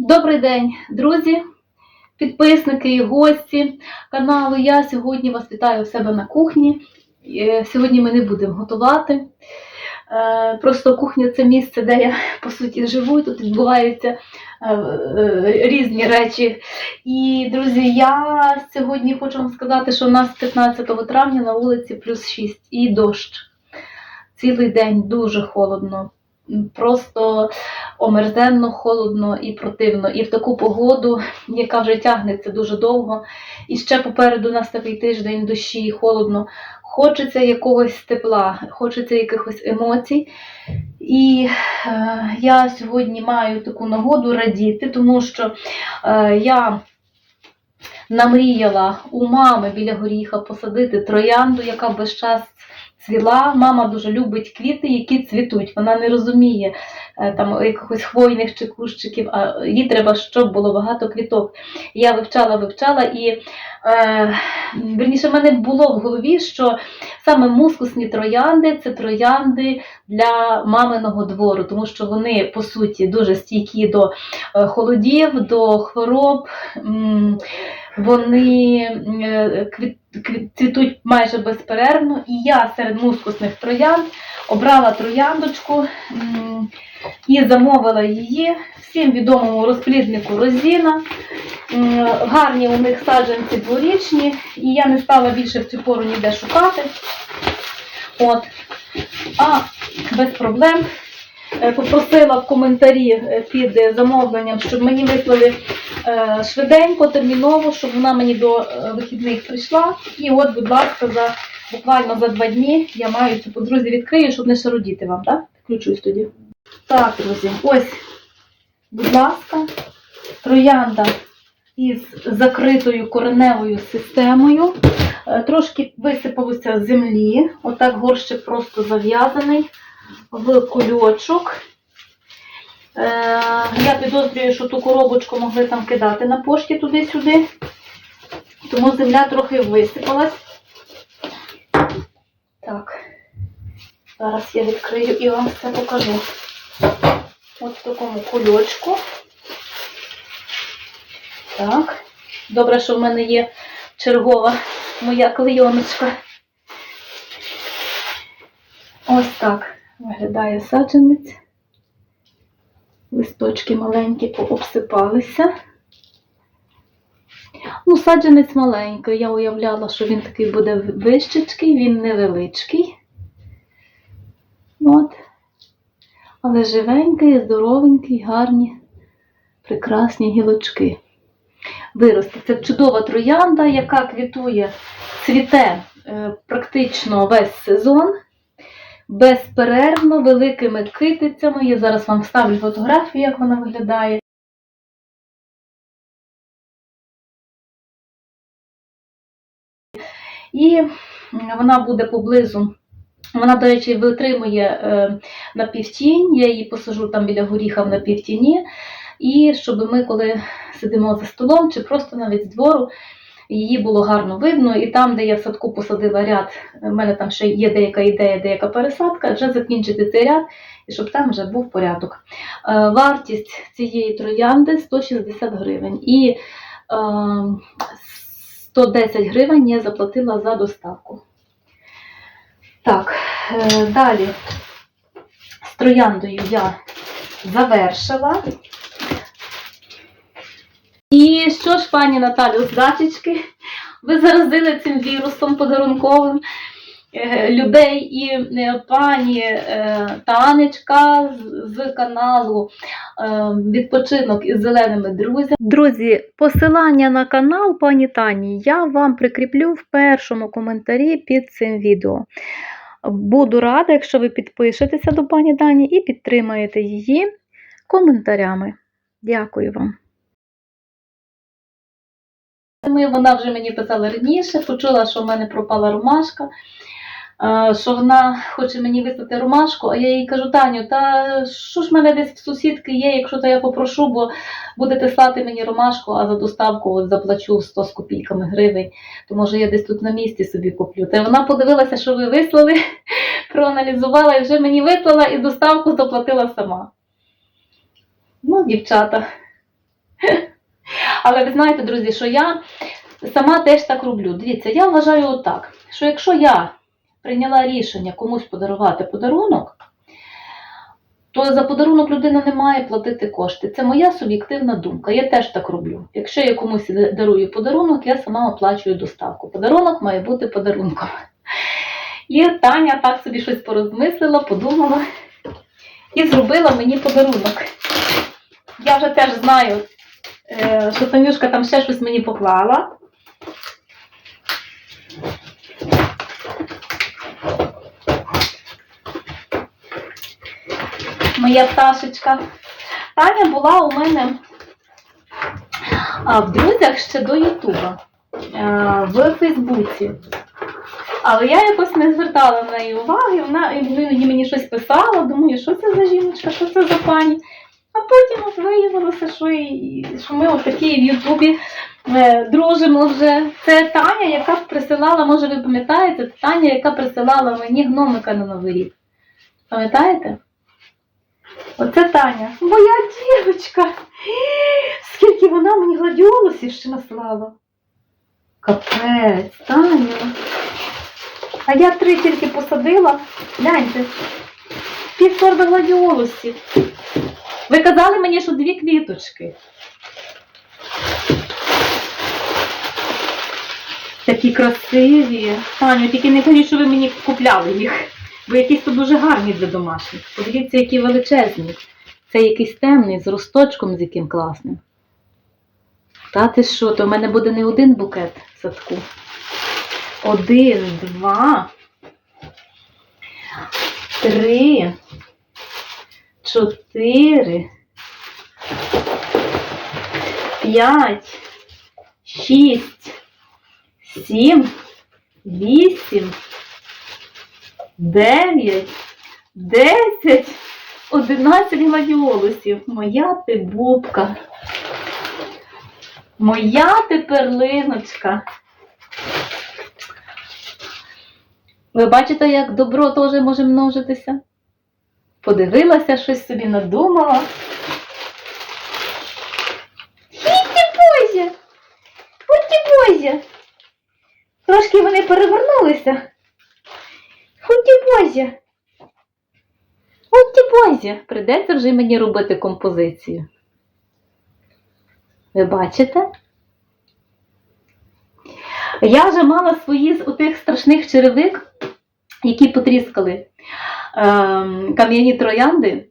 Добрий день, друзі, підписники і гості каналу. Я сьогодні вас вітаю у себе на кухні. Е, Сьогодні ми не будемо готувати. Е, Просто кухня це місце, де я по суті живу. Тут відбуваються е, різні речі. І, друзі, я сьогодні хочу вам сказати, що у нас 15 травня на вулиці плюс 6 і дощ. Цілий день дуже холодно. Просто омерзенно, холодно і противно. І в таку погоду, яка вже тягнеться дуже довго, і ще попереду нас такий тиждень дощі холодно. Хочеться якогось тепла, хочеться якихось емоцій. І е, я сьогодні маю таку нагоду радіти, тому що е, я намріяла у мами біля горіха посадити троянду, яка весь час цвіла. Мама дуже любить квіти, які цвітуть. Вона не розуміє е, там якихось хвойних чи кущиків, а їй треба, щоб було багато квіток. Я вивчала, вивчала і е, верніше, в мене було в голові, що саме мускусні троянди це троянди для маминого двору, тому що вони по суті дуже стійкі до е, холодів, до хвороб. М, Вони е, цвітуть майже безперервно, і я серед мускусних троянд обрала трояндочку і замовила її всім відомому розпліднику Розіна. Гарні у них саджанці дворічні, і я не стала більше в цю пору ніде шукати. От. А без проблем е, попросила в коментарі е, під замовленням, щоб мені вислали швиденько, терміново, щоб вона мені до е, вихідних прийшла. І от, будь ласка, за буквально за два дні я маю цю подрузі відкрию, щоб не шародіти вам, так? Включусь тоді. Так, друзі, ось, будь ласка, троянда із закритою кореневою системою. Е, Трошки висипалося з землі. Отак горщик просто зав'язаний в кульочок. Е, Я підозрюю, що ту коробочку могли там кидати на пошті туди-сюди. Тому земля трохи висипалась. Так, зараз я відкрию і вам все покажу. От в такому кульочку. Так. Добре, що в мене є чергова моя клейоночка. Ось так виглядає саджанець. Листочки маленькі пообсипалися. Ну, саджанець маленький. Я уявляла, що він такий буде вищичкий, він невеличкий. От. Але живенький, здоровенький, гарні, прекрасні гілочки. Виросте. Це чудова троянда, яка квітує, цвіте е, практично весь сезон безперервно, великими китицями. Я зараз вам вставлю фотографію, як вона виглядає. І вона буде поблизу. Вона, до речі, витримує е, на півтінь, я її посажу там біля горіха на півтіні. І щоб ми, коли сидимо за столом, чи просто навіть з двору, її було гарно видно. І там, де я в садку посадила ряд, в мене там ще є деяка ідея, деяка пересадка, вже закінчити цей ряд, і щоб там вже був порядок. Е, Вартість цієї троянди 160 гривень. І е, 110 гривень я заплатила за доставку. Так, е, далі з трояндою я завершила. І що ж, пані Наталю, здачечки, ви заразили цим вірусом подарунковим е, людей і е, пані е, Танечка з, каналу Відпочинок із зеленими друзями. Друзі, посилання на канал пані Тані я вам прикріплю в першому коментарі під цим відео. Буду рада, якщо ви підпишетеся до пані Тані і підтримаєте її коментарями. Дякую вам. Вона вже мені писала раніше, почула, що в мене пропала ромашка, що вона хоче мені вислати ромашку, а я їй кажу, Таню, та що ж в мене десь в сусідки є, якщо то я попрошу, бо будете слати мені ромашку, а за доставку от заплачу 100 з копійками гривень, то може я десь тут на місці собі куплю. Та вона подивилася, що ви вислали, проаналізувала і вже мені вислала і доставку заплатила сама. Ну, дівчата. Але ви знаєте, друзі, що я сама теж так роблю. Дивіться, я вважаю отак, що якщо я прийняла рішення комусь подарувати подарунок, то за подарунок людина не має платити кошти. Це моя суб'єктивна думка. Я теж так роблю. Якщо я комусь дарую подарунок, я сама оплачую доставку. Подарунок має бути подарунком. І Таня так собі щось порозмислила, подумала і зробила мені подарунок. Я вже теж знаю, що Танюшка там ще щось мені поклала. Моя пташечка. Таня була у мене в друзях ще до Ютуба е, в Фейсбуці. Але я якось не звертала на неї уваги, вона іноді мені щось писала, думаю, що це за жіночка, що це за пані. А потім от виявилося, що, і, що ми от такі в Ютубі е, дружимо вже. Це Таня, яка присилала, може ви пам'ятаєте, Таня, яка присилала мені гномика на Новий рік. Пам'ятаєте? Оце Таня. Моя дівчинка. Скільки вона мені гладіолусів ще наслала. Капець, Таня. А я три тільки посадила. Гляньте. Півторда гладіолусів. Ви казали мені, що дві квіточки. Такі красиві. Таню, тільки не кажіть, що ви мені купляли їх. Бо якісь тут дуже гарні для домашніх. Подивіться, які величезні. Це якийсь темний з росточком, з яким класним. Та ти що, то в мене буде не один букет в садку. Один, два, три, чотири, п'ять, шість, сім, вісім, дев'ять, десять, одинадцять гладіолусів. Моя ти бубка. Моя ти перлиночка. Ви бачите, як добро теж може множитися? Подивилася, щось собі надумала. Бозя! Хутті Бозя! Трошки вони перевернулися. Хутті Бозя! Хутті Бозя! Придеться вже мені робити композицію. Ви бачите? Я вже мала свої з тих страшних черевик, які потріскали кам'яні троянди,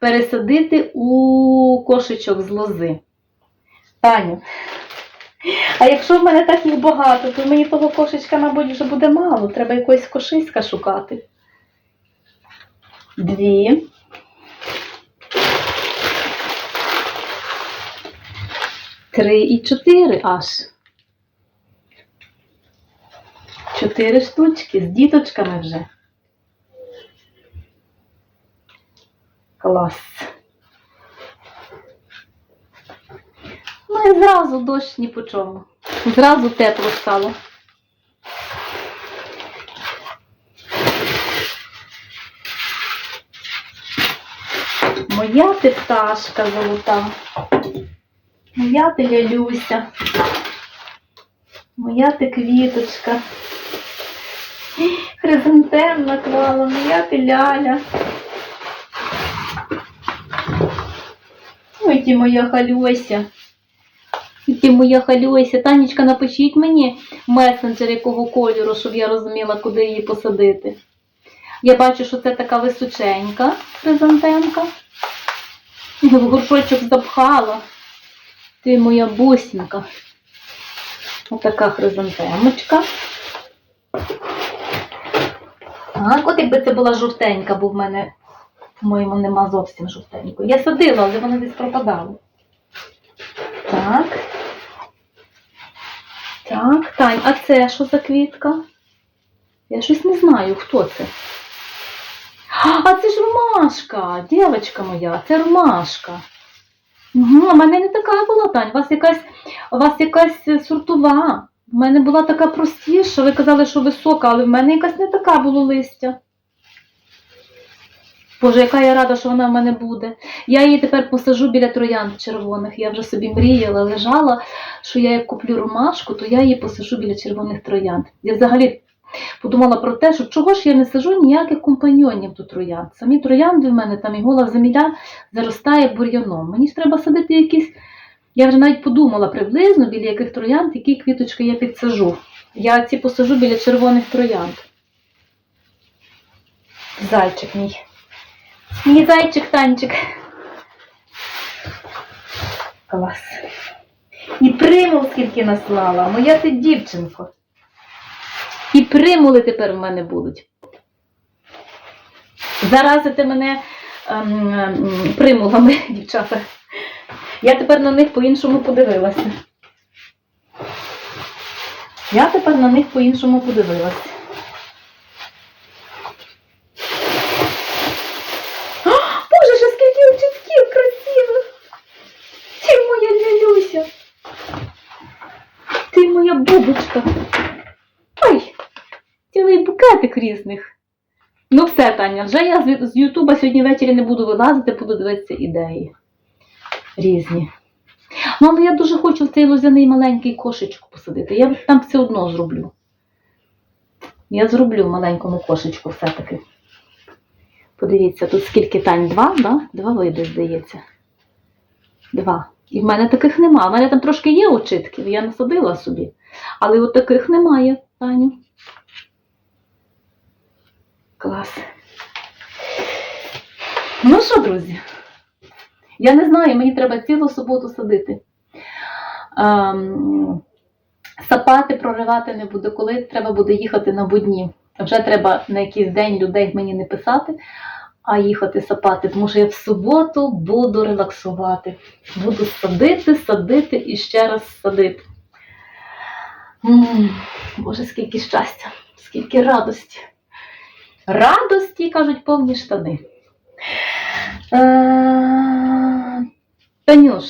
пересадити у кошечок з лози. Таню, а якщо в мене так їх багато, то мені того кошечка, мабуть, вже буде мало. Треба якогось кошиська шукати. Дві. Три і чотири аж. Чотири штучки з діточками вже. Клас. Ну і зразу дощ ні по чому. Зразу тепло стало. Моя ти пташка золота. Моя ти лялюся. Моя ти квіточка. Хризантем наклала, моя ти ляля. Ой, ти моя халюся. Ти моя халюся. Танечка, напишіть мені месенджер якого кольору, щоб я розуміла, куди її посадити. Я бачу, що це така височенька хризантемка. В горшочок запхала. Ти моя бусінка. Отака хризантемочка. Так, от якби це була жовтенька, бо в мене, по-моєму, нема зовсім жовтенької. Я садила, але вони десь пропадали. Так. Так, Тань, а це що за квітка? Я щось не знаю, хто це. А це ж ромашка, дівчинка моя, це ромашка. Угу, а в мене не така була, Тань. У вас якась, у вас якась сортова. У мене була така простіша. Ви казали, що висока, але в мене якась не така була листя. Боже, яка я рада, що вона в мене буде. Я її тепер посажу біля троянд червоних. Я вже собі мріяла, лежала, що я як куплю ромашку, то я її посажу біля червоних троянд. Я взагалі подумала про те, що чого ж я не сажу ніяких компаньйонів до троянд. Самі троянди в мене там і гола земля заростає бур'яном. Мені ж треба садити якісь. Я вже навіть подумала приблизно, біля яких троянд, які квіточки я підсажу. Я ці посажу біля червоних троянд. Зайчик мій. Мій зайчик танчик. Клас. І примул скільки наслала, моя ти дівчинко. І примули тепер в мене будуть. Заразите мене ем, ем, примулами, дівчата. Я тепер на них по-іншому подивилася. Я тепер на них по-іншому подивилася. О, Боже, ж скільки очітків красивих! Ти моя лялюся! Ти моя бубочка! Ой! Цілий букетик різних. Ну все, Таня, вже я з- Ютуба сьогодні ввечері не буду вилазити, буду дивитися ідеї. Різні. Ну, але я дуже хочу в цей лузяний маленький кошечку посадити. Я там все одно зроблю. Я зроблю маленькому кошечку все-таки. Подивіться, тут скільки тань? Два, да? Два види, здається. Два. І в мене таких нема. У мене там трошки є очитків, я насадила собі. Але от таких немає, Таню. Клас. Ну що, друзі? Я не знаю, мені треба цілу суботу садити. Ем, сапати, проривати не буду, коли треба буде їхати на будні. Вже треба на якийсь день людей мені не писати, а їхати сапати, тому що я в суботу буду релаксувати. Буду садити, садити і ще раз садити. М, Боже, скільки щастя, скільки радості. Радості, кажуть, повні штани. Е, Танюш,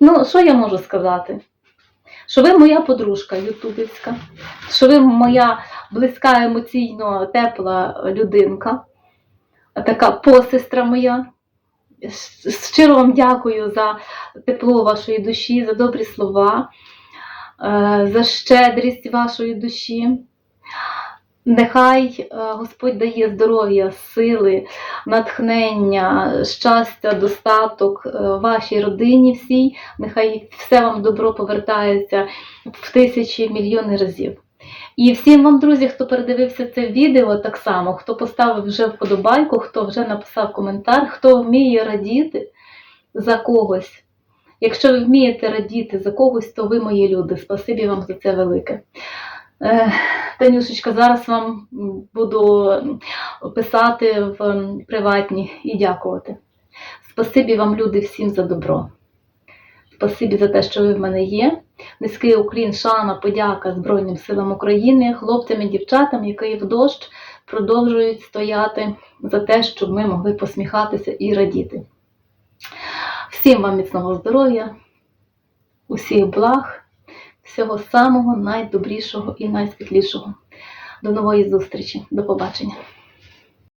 ну, що я можу сказати? Що ви моя подружка ютубівська, що ви моя близька, емоційно тепла людинка, така посестра моя. Щиро вам дякую за тепло вашої душі, за добрі слова, е, за щедрість вашої душі. Нехай е, Господь дає здоров'я, сили, натхнення, щастя, достаток е, вашій родині всій. Нехай все вам добро повертається в тисячі мільйони разів. І всім вам, друзі, хто передивився це відео, так само, хто поставив вже вподобайку, хто вже написав коментар, хто вміє радіти за когось. Якщо ви вмієте радіти за когось, то ви мої люди. Спасибі вам за це велике. Е, Танюшечка, зараз вам буду писати в приватні і дякувати. Спасибі вам, люди, всім за добро. Спасибі за те, що ви в мене є. Низький уклін, шана, подяка Збройним силам України, хлопцям і дівчатам, які в дощ продовжують стояти за те, щоб ми могли посміхатися і радіти. Всім вам міцного здоров'я, усіх благ, всього самого найдобрішого і найсвітлішого. До нової зустрічі. До побачення.